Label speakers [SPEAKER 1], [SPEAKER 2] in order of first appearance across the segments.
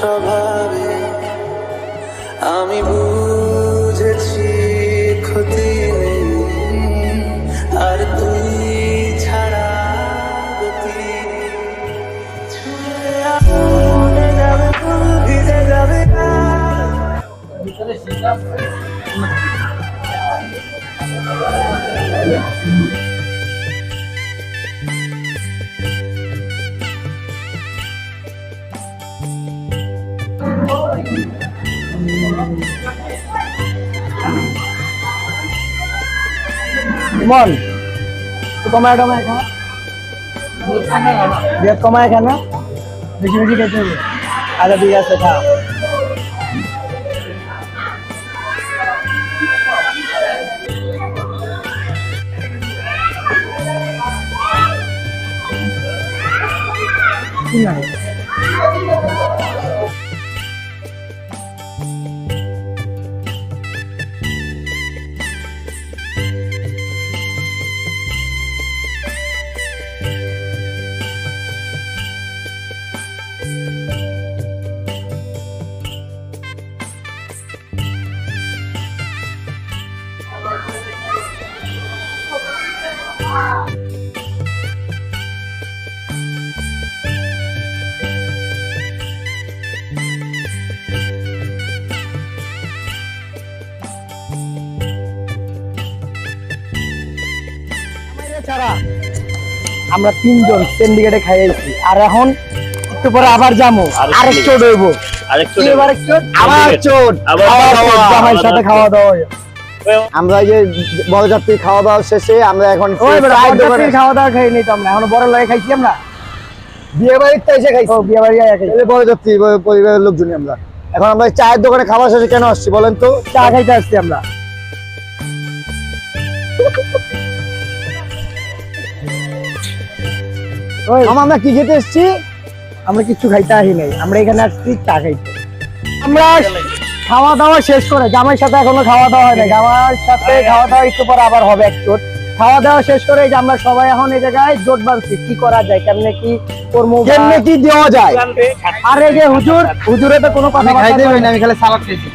[SPEAKER 1] স্বভাবে আমি বুঝেছি ক্ষতি আর তুই ছাড়া। যাবে ভিজে যাবে গাছ।
[SPEAKER 2] মন কমায় টমায় খা বিয়ার কমায় খা না বেশি বেশি খেতে হবে। আচ্ছা ঠিক আছে, খা। কি ছাড়া আমরা তিনজন সিন্ডিকেটে খাইয়েছি আর এখন একটু পরে আবার যাব
[SPEAKER 3] আরেক
[SPEAKER 2] আরেক চোট হইব।
[SPEAKER 3] আরেকটু
[SPEAKER 2] কি এবার এক চোট আবার চোট
[SPEAKER 3] আবার
[SPEAKER 2] চোট, জামাইয়ের সাথে খাওয়া দাওয়া।
[SPEAKER 4] আমরা যে বরযাত্রী খাওয়া দাওয়া শেষে আমরা এখন
[SPEAKER 2] খাওয়া দাওয়া খাই নিতাম না এখন বড় লাগে খাইছি আমরা।
[SPEAKER 4] বিয়ে বাড়িতে এসে খাইছি।
[SPEAKER 2] বিয়ে বাড়ি আয়া খাইছি।
[SPEAKER 4] এই যে বরযাত্রী ব- পরিবারের লোকজনই আমরা। এখন আমরা চায়ের দোকানে খাওয়া শেষে কেন আসছি বলেন তো?
[SPEAKER 2] চা খাইতে আসছি আমরা।
[SPEAKER 4] আমরা কি খেতে এসেছি?
[SPEAKER 2] আমরা কিছু খাইতে আসি নাই আমরা এখানে আসছি চা খাইতে। আমরা খাওয়া দাওয়া শেষ করে জামাই সাথে এখনও খাওয়া দাওয়া হয় না জামাইয়ের সাথে খাওয়া দাওয়া একটু পরে আবার হবে এক চোট খাওয়া দাওয়া শেষ করে যে আমরা সবাই এখন এই জায়গায় জোট বাঁধছি কি করা যায় কেমনে কি করব বা-
[SPEAKER 4] কেমনে কি দেওয়া যায়?
[SPEAKER 2] আর যে হুজুর হুজুরে তো কোনো কথা
[SPEAKER 4] খাইতে পারি না আমি খালি সালাদ খাইছি।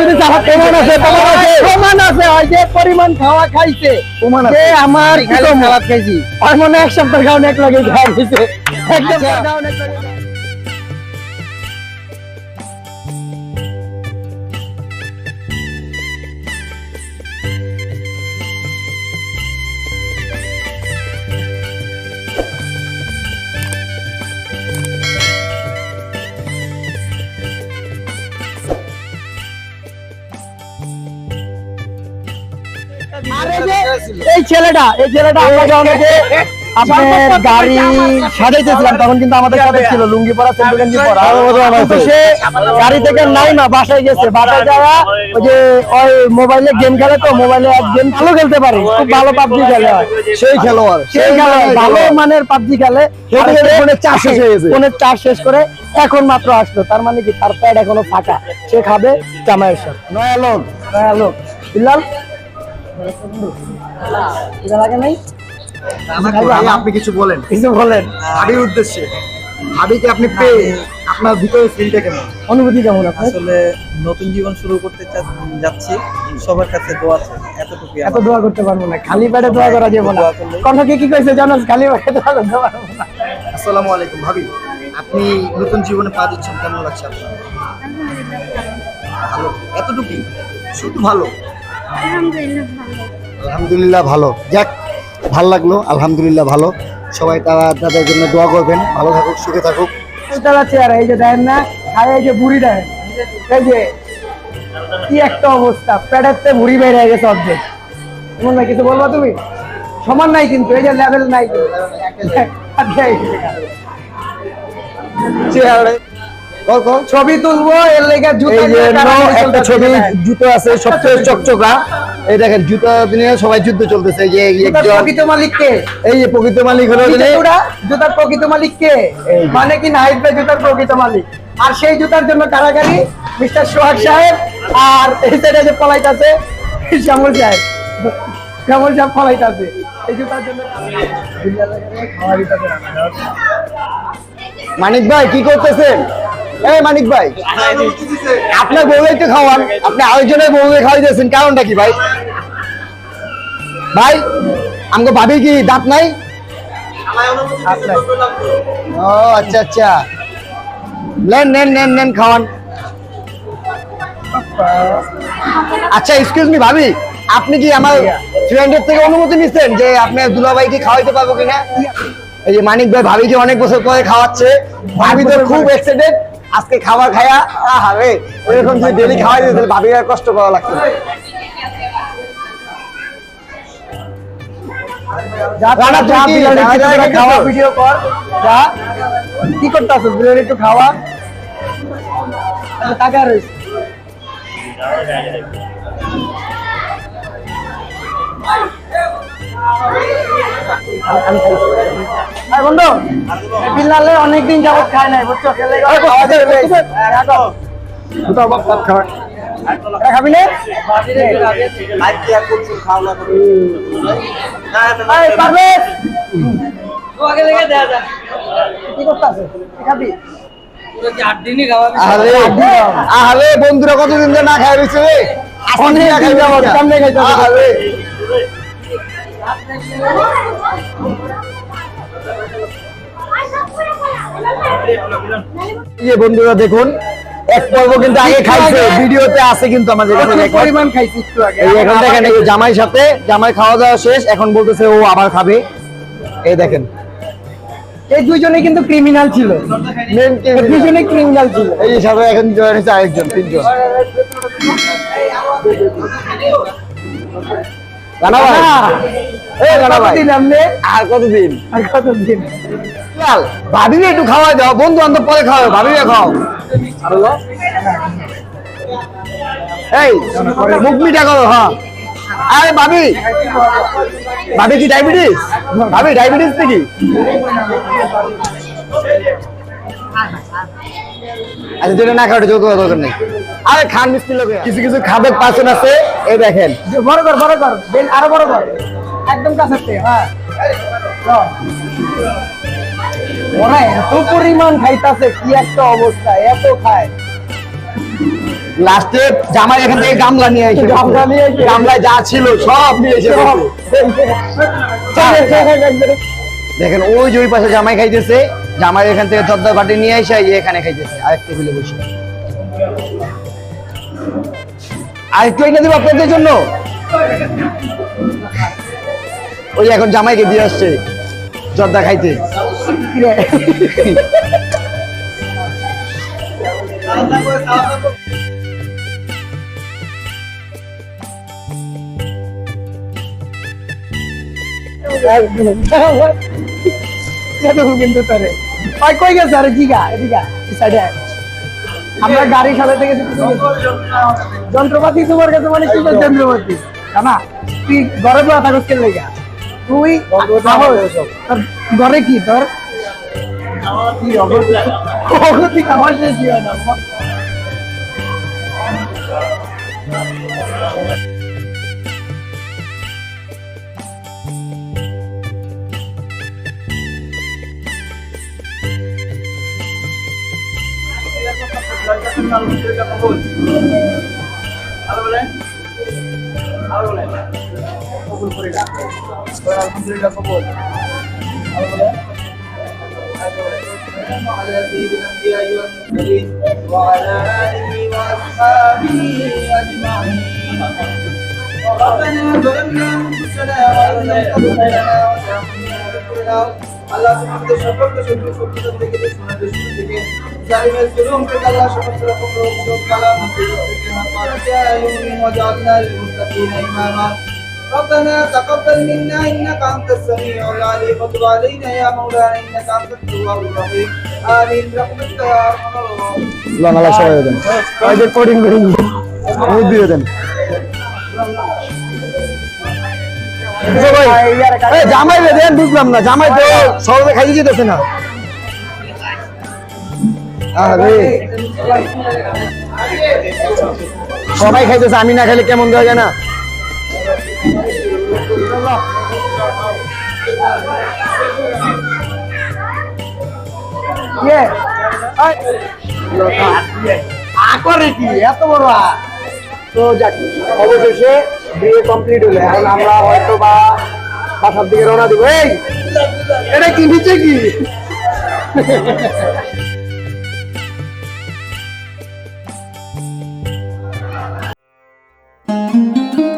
[SPEAKER 2] যদি সালাদ প্রমাণ আছে প্রমাণ আছে। প্রমাণ আছে ওই যে পরিমাণ খাওয়া খাইছে।
[SPEAKER 4] প্রমাণ আছে।
[SPEAKER 2] আমার কি
[SPEAKER 4] খালি সালাদ খাইছি।
[SPEAKER 2] আর মনে হয় এক সপ্তাহ এক লাগে খাওয়া দিছে এক সপ্তাহ খাওয়ানো এক লাগে ছেলেটা এই ছেলেটা আমরা যখন যে আপনার গাড়ি সাজাইতেছিলাম তখন কিন্তু আমাদের সাথে ছিল লুঙ্গি পরা সেন্টু গেঞ্জি পরা। সে গাড়ি থেকে নাই না বাসায় গেছে বাসায় যাওয়া ওই যে ওই মোবাইলে গেম খেলে তো মোবাইলে এক গেম ভালো খেলতে পারে খুব ভালো পাবজি খেলে। হয়
[SPEAKER 4] সেই খেলোয়াড়
[SPEAKER 2] সেই খেলে ভালো মানের পাবজি খেলে
[SPEAKER 4] ফোনের চার্জ শেষ হয়ে গেছে।
[SPEAKER 2] ফোনের চার্জ শেষ করে এখন মাত্র আসলো তার মানে কি তার প্যাড এখনও ফাঁকা। সে খাবে জামাইয়ের সাথে।
[SPEAKER 4] নয়া লোক।
[SPEAKER 2] নয়া লোক। বিল্লাল এটা লাগে নাই?
[SPEAKER 4] আপনি কিছু বলেন।
[SPEAKER 2] কিছু বলেন।
[SPEAKER 4] হাবির উদ্দেশ্যে। হাবিকে আপনি পেয়ে আপনার ভিতরে ফিলটা কেমন?
[SPEAKER 2] অনুভূতি কেমন
[SPEAKER 5] আসলে নতুন জীবন শুরু করতে যাচ্ছি। সবার কাছে দোয়া আছে এতটুকুই
[SPEAKER 2] এত দোয়া করতে পারব না। খালি পেটে দোয়া করা যাবে না। কণ্ঠকে কি কইছে জানো? খালি পেটে দোয়া করতে পারব না।
[SPEAKER 4] আসসালামু আলাইকুম ভাবি। আপনি নতুন জীবনে পা দিচ্ছেন কেমন লাগছে আপনার? ভালো। এতটুকুই? শুধু ভালো?
[SPEAKER 6] আলহামদুলিল্লাহ ভালো।
[SPEAKER 4] আলহামদুলিল্লাহ ভালো। যাক ভালো লাগল আলহামদুলিল্লাহ ভালো। সবাই তারা তাদের জন্য দোয়া করবেন। ভালো থাকুক সুখে থাকুক।
[SPEAKER 2] তারা চেয়ারে এই যে দেখেন না আর এই যে বুড়ি দেখেন এই যে কি একটা অবস্থা পেটের বুড়ি বের হয়ে গেছে অর্ধেক। এমন না কিছু বলবা তুমি? সমান নাই কিন্তু এই যে লেভেল নাই চেয়ারে। ছবি তুলবো এর লেগে জুতা
[SPEAKER 4] একটা ছবি জুতো আছে সবচেয়ে চকচকা। এই দেখেন জুতো নিয়ে সবাই যুদ্ধ চলতেছে এই যে
[SPEAKER 2] প্রকৃত মালিক কে?
[SPEAKER 4] এই যে প্রকৃত মালিক হলো
[SPEAKER 2] জুতার প্রকৃত মালিক কে? মানে কি নাহিদ ভাই জুতার প্রকৃত মালিক? আর সেই জুতার জন্য কারাগারি মিস্টার সোহাগ সাহেব আর এই সাইডে যে পলাইতাছে শ্যামল সাহেব। শ্যামল সাহেব পলাইতাছে
[SPEAKER 4] এই জুতার জন্য মানিক ভাই কি করতেছেন? মানিক ভাই, আপনার বউ একটু খাওয়ান। আপনি আরেকজনের বউ খাওয়াইতেছেন কারণটা কি ভাই? ভাই আমাকে ভাবি কি দাঁত নাই? ও আচ্ছা আচ্ছা। নেন নেন নেন নেন, খাওয়ান। আচ্ছা এক্সকিউজ মি ভাবি, আপনি কি আমার ফ্রেন্ডের থেকে অনুমতি নিচ্ছেন যে আপনার দুলাভাই কি খাওয়াইতে পারব কিনা? এই যে মানিক ভাই ভাবি কি অনেক বছর পরে খাওয়াচ্ছে। ভাবি তো খুব এক্সাইটেড আজকে খাবার খায়া আরে এরকম যদি ডেলি খাওয়াই দিতে তাহলে ভাবি আর কষ্ট করা লাগতো খাওয়া। ভিডিও কর। যা কি করতেছ? বিরিয়ানি একটু খাওয়া। টাকা রয়েছে আর বন্ধু বিল্লালে অনেকদিন যাবত খায় নাই বুঝছ? খেলে খাওয়া যাবে। খাবি। না? এই, পারভেজ! কি করতেছে? খাবি? আরে আরে বন্ধুরা কতদিন ধরে না খাই রয়েছে যে বন্ধুরা দেখুন এক পর্ব কিন্তু আগে খাইছে ভিডিওতে আছে কিন্তু আমাদের
[SPEAKER 2] পরিমাণ খাইছি একটু আগে।
[SPEAKER 4] এই এখন দেখেন এই যে জামাইয়ের সাথে জামাই খাওয়া দাওয়া শেষ এখন বলতেছে ও আবার খাবে। এই দেখেন।
[SPEAKER 2] এই দুইজনে কিন্তু ক্রিমিনাল ছিল।
[SPEAKER 4] মেন
[SPEAKER 2] দুইজনে ক্রিমিনাল ছিল।
[SPEAKER 4] এই সবাই এখন জয়েন হয়েছে আরেকজন তিনজন। রানা ভাই। এই রানা ভাই।
[SPEAKER 2] কতদিন আপনি?
[SPEAKER 4] আর কতদিন?
[SPEAKER 2] আর কতদিন?
[SPEAKER 4] চল ভাবিরে একটু খাওয়াই দাও বন্ধু বান্ধব পরে খাওয়াও ভাবিরে খাও এই মুখ মিঠা করো হ্যাঁ আরে ভাবি। ভাবি কি ডায়াবেটিস? ভাবি ডায়াবেটিস নাকি? আচ্ছা যেটা না খাওয়া যোগ দরকার নেই। আরে খান লোক কিছু কিছু পাচন আছে এই দেখেন।
[SPEAKER 2] বড় কর বড় কর আরও বড় কর একদম থেকে হ্যাঁ। ওরা এত পরিমাণ খাইতাছে কি একটা অবস্থা এত খায়।
[SPEAKER 4] লাস্টে জামাই এখান থেকে গামলা নিয়ে এসে
[SPEAKER 2] গামলা নিয়ে এসে-
[SPEAKER 4] গামলায় যা ছিল সব নিয়ে এসে দেখেন ওই যে ওই পাশে জামাই খাইতেছে জামাই এখান থেকে চদ্দা বাটি নিয়ে এসে এখানে খাইতেছে আরেক টেবিলে বসে। একটু এনে দেবো আপনাদের জন্য। ওই এখন জামাইকে দিয়ে আসছে, জর্দা খাইতে।
[SPEAKER 2] কিন্তু তারে। কই গেছে? আরে জিগা এই সাইডে। আমরা গাড়ি সাজাতে থেকে যন্ত্রপাতি তোমার কাছে মানে কি যন্ত্রপাতি না তুই ঘরে তো থাকস কেন লেগা? তুই ঘরে কি তোর? অগতি খাবার হয় না
[SPEAKER 5] وعلى آله وأصحابه أجمعين ربنا ظلمنا أنفسنا وإن لم تغفر لنا وترحمنا আল্লাহ তোমাদের সকলকে সকল সত্যতা থেকে শোনাতে শুরু থেকে জালিমের জুলুম থেকে আল্লাহ সমস্ত রকম রোগ শোক কালা মুক্তির থেকে মাফাতিয়া ইউমিন ওয়াজআলনা লিলমুত্তাকিন ইমামা ربنا تقبل منا انك انت السميع العليم وتب علينا يا مولانا انك انت التواب الرحيم امين برحمتك يا ارحم الراحمين
[SPEAKER 4] আল্লাহ সবাই দেন ওই কোডিং করে মুখ দিয়ে দেন এই জামাই বুঝলাম না জামাই তো যেতেছে না। সবাই খাইতেছে আমি না খেলে কেমন দেওয়া যায় না?
[SPEAKER 2] কি? এত বড় তো যাক অবশেষে বিয়ে কমপ্লিট হলো এখন আমরা হয়তো বা বাসার দিকে রওনা দিব এই, এটা কি নিচে কি
[SPEAKER 7] Thank you.